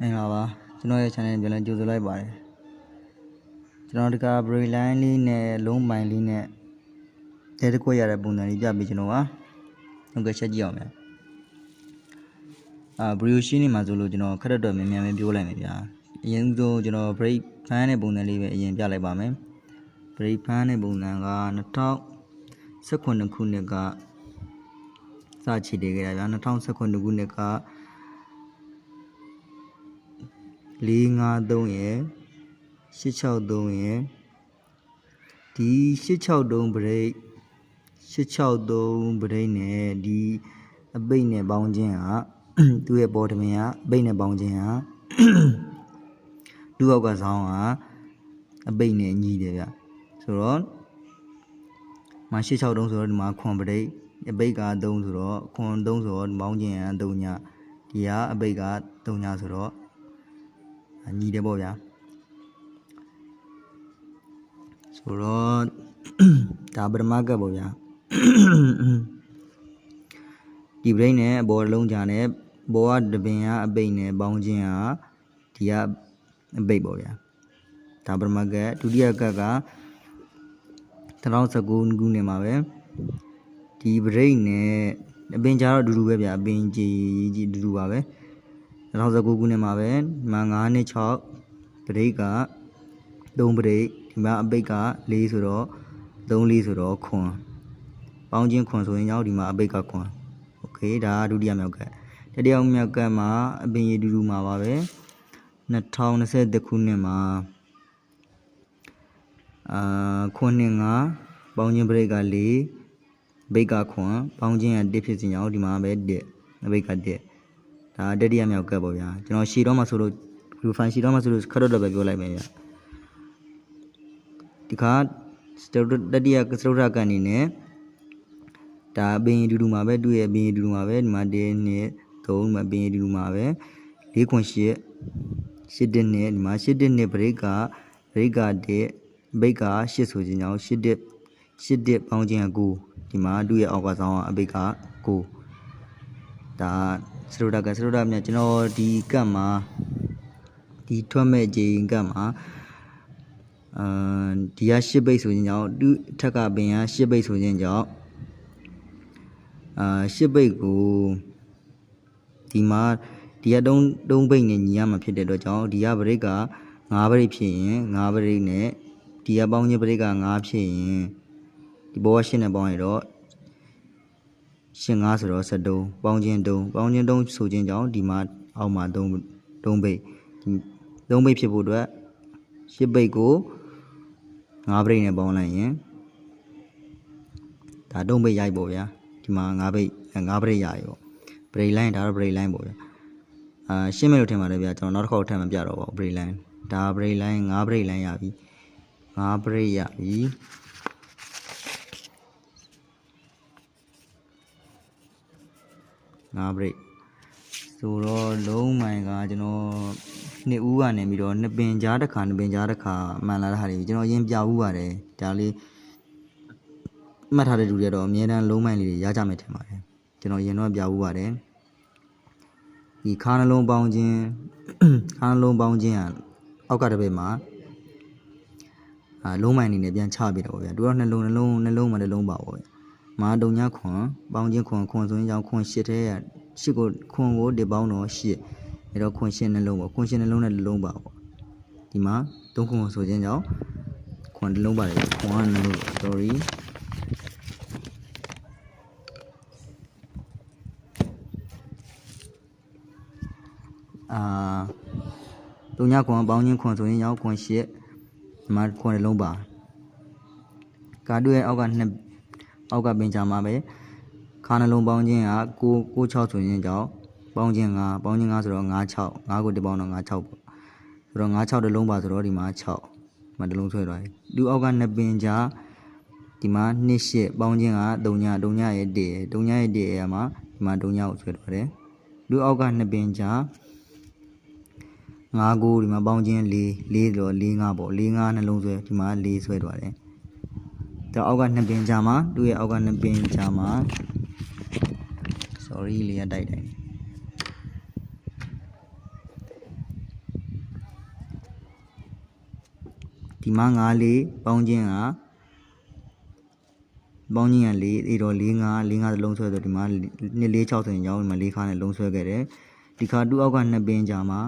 မင်္ဂလာပါကျွန်တော်ရဲ့ channel ပြန်လည်ကြိုဆိုလိုက်ပါတယ်ကျွန်တော်ဒီက brain line လေးနဲ့လုံးပိုင်လေးနဲ့တဲတစ်ခွက်ရတဲ့ပုံစံလေးပြပေးကျွန်တော်ပါဟုတ်ကဲ့ချက်ကြည့်အောင်ဗျာအာ brioche နေမှာဆိုလို့ကျွန်တော်ခက်တော့မြန်မြန်ပဲပြောလိုက်မယ်ဗျာအရင်ဆုံးကျွန်တော် break fan တဲ့ပုံစံလေးပဲအရင်ပြလိုက်ပါမယ် break fan တဲ့ပုံစံက2019ခုနှစ်ကစချီတည်ခဲ့တာဗျာ2019ခုနှစ်က 453ရယ်863ရယ်ဒီ863ဗရိတ်863ဗရိတ်နဲ့ဒီအပိတ်နဲ့ပေါင်းခြင်းကသူ့ရဲ့ပေါ်တမင်ကအပိတ်နဲ့ပေါင်းခြင်းကဒုအောက်ကဆောင်းကအပိတ်နဲ့ညီတယ်ဗျဆိုတော့မ863ဆိုတော့ဒီမှာခွန်ဗရိတ်အပိတ်က3ဆိုတော့ခွန်3ဆိုတော့ပေါင်းခြင်းက3ညဒီကအပိတ်က3ညဆိုတော့ ညီတယ်ပေါ့ဗျာဆိုတော့ဒါပထမကပ်ပေါ့ဗျာဒီ brain နဲ့အပေါ်လုံးကြာနဲ့ဘောကတပင်ကအပိတ်နဲ့ပေါင်းခြင်းဟာဒီကအပိတ်ပေါ့ဗျာဒါပထမကပ်ဒုတိယကပ်က2019ခုနှစ်မှာပဲဒီ brain နဲ့အပင်ကြာတော့အတူတူပဲဗျာအပင်ကြီးကြီးအတူတူပါပဲ 2019ခုနှစ်မှာပဲဒီမှာ9နှစ်6ပရိတ်က3ပရိတ်ဒီမှာအပိတ်က4ဆိုတော့3 4ဆိုတော့ခွန်ပေါင်းချင်းခွန်ဆိုရင်ကြောင့်ဒီမှာအပိတ်ကခွန်โอเคဒါကဒုတိယမြောက်ကတတိယမြောက်ကမှာအပင်ရည်တူတူမှာပါပဲ2020ခုနှစ်မှာအာခွန်နှစ်ငါပေါင်းချင်းပရိတ်က4ဘိတ်ကခွန်ပေါင်းချင်းက1ဖြစ်စီကြောင့်ဒီမှာပဲ1အပိတ်က1 ဒါတတိယမြောက်ကပ်ပေါ့ဗျာကျွန်တော်ရှီတော့မှဆိုလို့လူဖိုင်ရှီတော့မှဆိုလို့ခက်တော့တော့ပဲပြောလိုက်မယ်ဗျာဒီခါစတတတိယစတုထကအနေနဲ့ဒါအပင်တူတူမှာပဲသူ့ရဲ့အပင်တူတူမှာပဲဒီမှာ1 2 3မှာအပင်တူတူမှာပဲ4ခွန်8 8တက်နဲ့ဒီမှာ8တက်နဲ့ဘရိတ်ကဘရိတ်ကတဲ့ဘိတ်က8ဆိုခြင်းကြောင့်8တက်8တက်ပေါင်းခြင်းက9ဒီမှာသူ့ရဲ့အောက်ကဆောင်ကအဘိတ်က9ဒါ စရိုဒါကစရိုဒါမြကျွန်တော်ဒီကတ်မှာဒီထွက်မဲ့ဂျေင်ကတ်မှာအာဒီက8ဘိတ်ဆိုခြင်းကြောင့်သူ့အထက်ကပင်က8ဘိတ်ဆိုခြင်းကြောင့်အာ8ဘိတ်ကိုဒီမှာဒီကတုံးတုံးဘိတ်နဲ့ညီရမှာဖြစ်တဲ့အတွက်ကြောင့်ဒီကဘရိတ်က9ဘရိတ်ဖြစ်ရင်9ဘရိတ်နဲ့ဒီကပေါင်းခြင်းဘရိတ်က9ဖြစ်ရင်ဒီဘောက8နဲ့ပေါင်းရတော့ ရှင်9ဆိုတော့73ပေါင်းခြင်း3ပေါင်းခြင်း3ဆိုခြင်းကြောင့်ဒီမှာအောက်မှာ3 3ဘိတ်ဒီ3ဘိတ်ဖြစ်ဖို့အတွက်8ဘိတ်ကို9ဘရိတ်နဲ့ပေါင်းလိုက်ရင်ဒါ3ဘိတ်ရိုက်ပေါ့ဗျာဒီမှာ9ဘိတ်9ဘရိတ်ရိုက်ပေါ့ဘရိတ်လိုင်းဒါတော့ဘရိတ်လိုင်းပေါ့ဗျာအာရှင်းမယ်လို့ထင်ပါတယ်ဗျာကျွန်တော်နောက်တစ်ခေါက်ထပ်မပြတော့ပါဘူးဘရိတ်လိုင်းဒါဘရိတ်လိုင်း9ဘရိတ်လိုင်းရပြီ9ဘရိတ်ရပြီ 9ဘရိတ်ဆိုတော့လုံးမိုင်ကကျွန်တော်နှစ်ဦးကနေပြီးတော့နှစ်ပင်ကြားတစ်ခါနှစ်ပင်ကြားတစ်ခါမှန်လာတဲ့ဟာတွေကျွန်တော်ရင်ပြဦးပါတယ်ဒါလေးမှတ်ထားတဲ့လူတွေတော့အများတန်းလုံးမိုင်လေးတွေရကြမယ်ထင်ပါတယ်ကျွန်တော်ရင်တော့ပြဦးပါတယ်ဒီခါနှလုံးပေါင်းခြင်းခါနှလုံးပေါင်းခြင်းကအောက်ကတစ်ပေမှာအာလုံးမိုင်အနေနဲ့ပြန်ချပြတော့ဗျာသူတော့နှလုံးနှလုံးနှလုံးမှာတစ်လုံးပါပေါ့ဗျာ မာတုံညခွန်ပေါင်းခြင်းခွန်ခွန်ဆိုရင်ကြောင့်ခွန်ရှစ်ထဲကရှစ်ကိုခွန်ကိုဒီပေါင်းတော့ရှစ်အဲတော့ခွန်ရှစ်နှလုံးပေါ့ခွန်ရှစ်နှလုံးနဲ့တစ်လုံးပါပေါ့ဒီမှာသုံးခွန်ဆိုခြင်းကြောင့်ခွန်တစ်လုံးပါတယ်ခွန်ကနှလုံး sorry အာတုံညခွန်ပေါင်းခြင်းခွန်ဆိုရင်ရောက်ခွန်ရှစ်ဒီမှာခွန်တစ်လုံးပါကာတွဲအောက်ကနှစ် အောက်ကပင်ချာမှာပဲခါနှလုံးပေါင်းခြင်းက6 96ဆိုရင်ကြောင့်ပေါင်းခြင်း9ပေါင်းခြင်း9ဆိုတော့96 9ကိုတစ်ပေါင်းတော့96ပေါ့ဆိုတော့96တစ်လုံးပါဆိုတော့ဒီမှာ6ဒီမှာတစ်လုံးဆွဲသွားပြီလူအောက်ကနှစ်ပင်ချာဒီမှာ2 8ပေါင်းခြင်းက3ည3ညရဲ့1ရဲ့3ညရဲ့1ရဲ့မှာဒီမှာ3ညကိုဆွဲသွားတယ်လူအောက်ကနှစ်ပင်ချာ5ကိုဒီမှာပေါင်းခြင်း4 4တော့4 5ပေါ့4 5နှလုံးဆွဲဒီမှာ4ဆွဲသွားတယ် ဒါအောက်ကနှစ်ပင်ကြာမှာသူ့ရဲ့အောက်ကနှစ်ပင်ကြာမှာ sorry လေးရတိုက်တယ်ဒီမှာ9လေးပေါင်းခြင်းကပေါင်းခြင်းက4အေတော့4 9 4 9သလုံးဆွဲဆိုဒီမှာ2 4 6ဆိုရင်ကြောင်းဒီမှာ4ခါနဲ့လုံးဆွဲခဲ့တယ်ဒီခါ2အောက်က2ပင်ကြာမှာ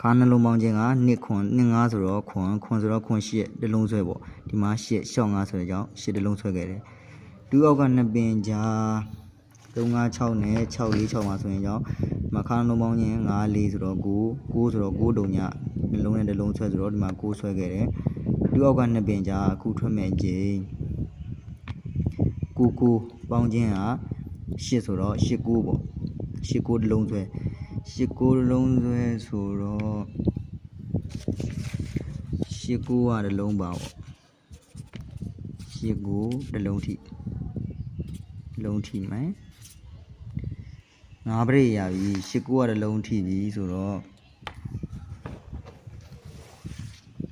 ခါနှလုံးပေါင်းခြင်းက2ခွန်2 5ဆိုတော့ခွန်ခွန်ဆိုတော့ခွန်8တလုံးဆွဲပေါ့ဒီမှာ8ရှော့5ဆိုတဲ့ကြောင်း8တလုံးဆွဲခဲ့တယ်တူအောက်က2ပင်ကြာ356နဲ့6 4 6မှာဆိုရင်ကြောင်းမခါနှလုံးပေါင်းခြင်း9 4ဆိုတော့9 9ဆိုတော့9တုံညနှလုံးနဲ့တလုံးဆွဲဆိုတော့ဒီမှာ9ဆွဲခဲ့တယ်တူအောက်က2ပင်ကြာအခုထွက်မဲ့ကြိမ်ကိုကိုပေါင်းခြင်းက8ဆိုတော့8 9ပေါ့8 9တလုံးဆွဲ 8 9တလုံးဆွဲဆိုတော့8 9ကတလုံးပါပေါ့8 9တလုံးထိတလုံးထိမယ်ငါးပရိရပြီ8 9ကတလုံးထိပြီဆိုတော့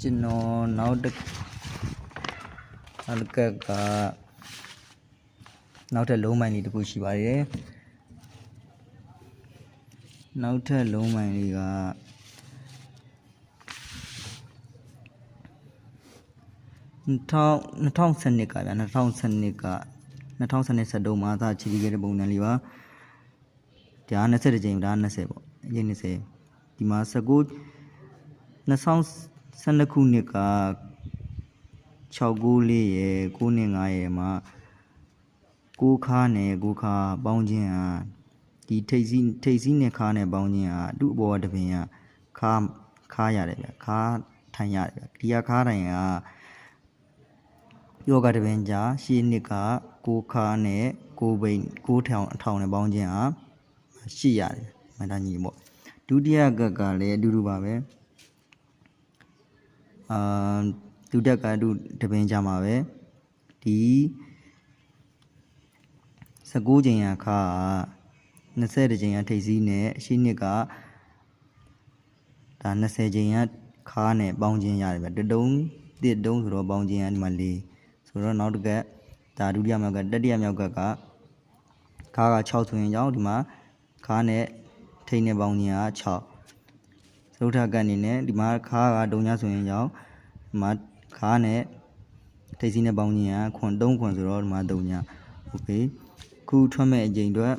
ကျွန်တော်နောက်တစ်နောက်တစ်ကက်ကနောက်ထပ်လုံးမိုင်းလေးတစ်ခုရှိပါတယ် နောက်ထပ်လုံးမိုင်းလေးက2000 2012ကဗျာ2012က2012စက်တုံးမှာသာချီပြီးခဲ့တဲ့ပုံစံလေးပါဒါ20ကြိမ်ဒါ20ပေါ့အရင်20ဒီမှာ19 2012ခုနှစ်က6လေးရယ်9နဲ့9ရယ်မှာကိုခါနဲ့ကိုခါပေါင်းခြင်းဟာ ဒီထိတ်စီးထိတ်စီးနဲ့ခါနဲ့ပေါင်းခြင်းဟာအတူအပေါ်တပင်ကခါခါရတယ်ဗျခါထိုင်ရတယ်ဗျဒီကခါတိုင်ကယောဂတပင်ကြာရှေးနှစ်ကကိုခါနဲ့ကိုဘိန်ကိုထောင်အထောင်နဲ့ပေါင်းခြင်းဟာရှိရတယ်မတန်းကြီးပေါ့ဒုတိယကကလည်းအတူတူပါပဲအာဒုတက်ကဒုတပင်ကြမှာပဲဒီ19ချိန်ရခါ 20ချိန်ရထိပ်စီးနဲ့အရှိနှစ်ကဒါ20ချိန်ရခါနဲ့ပေါင်းခြင်းရတယ်ဗျတတုံးတစ်တုံးဆိုတော့ပေါင်းခြင်းရဒီမှာ၄ဆိုတော့နောက်တစ်ကက်ဒါဒုတိယမြောက်ကတတိယမြောက်ကကခါက6ဆိုရင်ကြောင်းဒီမှာခါနဲ့ထိပ်နဲ့ပေါင်းခြင်းက6သုထကအနေနဲ့ဒီမှာခါကဒုံညာဆိုရင်ကြောင်းဒီမှာခါနဲ့ထိပ်စီးနဲ့ပေါင်းခြင်းကခွန်3ခွန်ဆိုတော့ဒီမှာဒုံညာโอเคခုထွက်မဲ့အချိန်အတွက်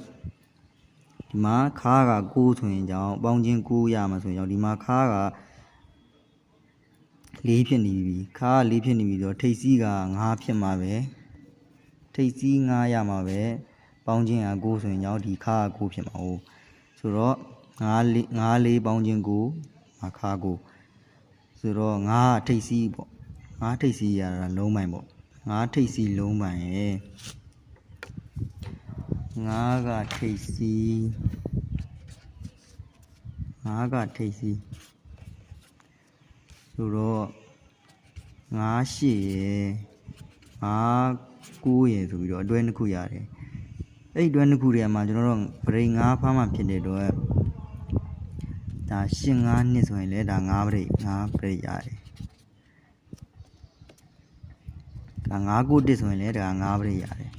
ဒီမှာခါက6ဆိုရင်ကြောင်းပေါင်းခြင်း9ရမှာဆိုရင်ကြောင်းဒီမှာခါက4ဖြစ်နေပြီခါက4ဖြစ်နေပြီဆိုတော့ထိပ်စီးက5ဖြစ်မှာပဲထိပ်စီး9ရမှာပဲပေါင်းခြင်းက9ဆိုရင်ကြောင်းဒီခါက9ဖြစ်မှာဟုတ်ဆိုတော့9 9 4ပေါင်းခြင်း9မှာခါ9ဆိုတော့9ထိပ်စီးပေါ့9ထိပ်စီးရတာလုံးပိုင်ပေါ့9ထိပ်စီးလုံးပိုင်ရဲ့9ကထိပ်စီး 9ကထိပ်စီးဆိုတော့9ရှစ်ရယ်9 9ရယ်ဆိုပြီးတော့အတွဲနှစ်ခုရတယ်အဲ့ဒီအတွဲနှစ်ခုတွေကမှကျွန်တော်တို့ဗရိတ်9ဖားမှဖြစ်တဲ့အတွက်ဒါရှင်း9နှစ်ဆိုရင်လည်းဒါ9ဗရိတ်9ဗရိတ်ရတယ်ဒါ9ကိုတစ်ဆိုရင်လည်းဒါ9ဗရိတ်ရတယ်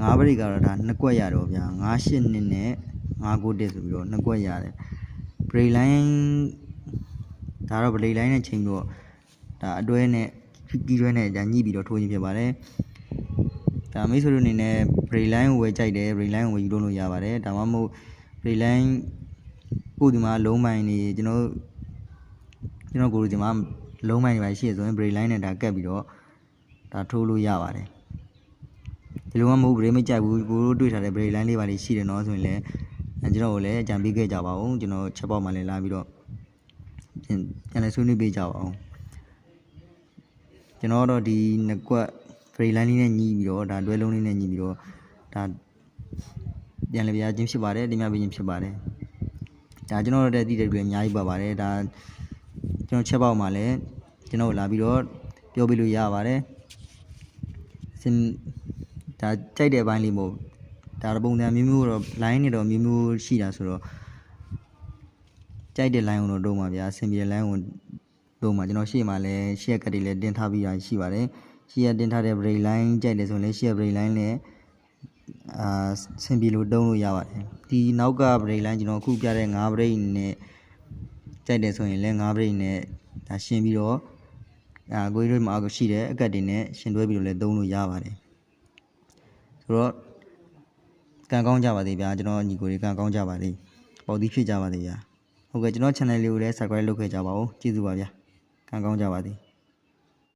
9ဗရိတ်ကတော့ဒါနှစ်ကွက်ရတော့ဗျာ9ရှင်းနှစ်နဲ့9ကိုတစ်ဆိုပြီးတော့နှစ်ကွက်ရတယ် ဗရိတ်လိုင်းဒါတော့ဗရိတ်လိုင်းနဲ့ချိန်တော့ဒါအတွဲနဲ့ကြီးတွဲနဲ့ဒါညှိပြီးတော့ထိုးခြင်းဖြစ်ပါတယ်ဒါမိတ်ဆွေတို့အနေနဲ့ brain line ကိုဝယ်ကြိုက်တယ် brain line ကိုဝယ်ယူလို့ရပါတယ်ဒါမှမဟုတ် brain line ကိုဒီမှာလုံးမိုင်းနေကျွန်တော်ကျွန်တော်ကိုဒီမှာလုံးမိုင်းတွေပါရှိရဆိုရင် brain line နဲ့ဒါကတ်ပြီးတော့ဒါထိုးလို့ရပါတယ်ဒီလိုမှမဟုတ် brain မကြိုက်ဘူးကိုတို့တွေ့ထားတဲ့ brain line လေးပါလေးရှိတယ်နော်ဆိုရင်လည်း ကျွန်တော်ကိုလည်းအကြံပေးခဲ့ကြပါဦးကျွန်တော်ချက်ပေါက်မှလည်းလာပြီးတော့ပြန်လည်းဆွေးနွေးပေးကြပါဦးကျွန်တော်တော့ဒီနှစ်ကွက် free line လေးနဲ့ညီးပြီးတော့ဒါတွဲလုံးလေးနဲ့ညီးပြီးတော့ဒါပြန်လည်ပြခြင်းဖြစ်ပါတယ်တင်ပြပေးခြင်းဖြစ်ပါတယ်ဒါကျွန်တော်တို့တဲ့တည်တဲ့တွေအများကြီးပါပါတယ်ဒါကျွန်တော်ချက်ပေါက်မှာလည်းကျွန်တော်လာပြီးတော့ပြောပြလို့ရပါတယ်စင်ဒါကြိုက်တဲ့အပိုင်းလေးမို့ ဒါပုံစံမျိုးမျိုးတော့ line တွေတော့မျိုးမျိုးရှိတာဆိုတော့ကြိုက်တဲ့ line ကိုတော့တော့မှာဗျာအဆင်ပြေ line ကိုတော့မှာကျွန်တော်ရှေ့မှာလည်းရှေ့ကတ်တွေလည်းတင်ထားပြီးရရှိပါတယ်ရှေ့ကတင်ထားတဲ့ break line ကြိုက်တယ်ဆိုရင်လည်းရှေ့ break line နဲ့အာဆင်ပြေလို့တုံးလို့ရပါတယ်ဒီနောက်က break line ကျွန်တော်အခုပြတဲ့9 break နဲ့ကြိုက်တယ်ဆိုရင်လည်း9 break နဲ့ဒါဒါရှင်းပြီးတော့အာကိုကြီးတို့မှာရှိတဲ့အကတ်တွေနဲ့ရှင်းတွဲပြီးတော့လည်းသုံးလို့ရပါတယ်ဆိုတော့ ကံကောင်းကြပါသေးဗျာကျွန်တော်ညီကိုတွေကံကောင်းကြပါသေးပေါ့ဒီဖြစ်ကြပါသေးဗျာဟုတ်ကဲ့ကျွန်တော် channel လေးကိုလည်း subscribe လုပ်ခဲ့ကြပါဦးကျေးဇူးပါဗျာကံကောင်းကြပါသေး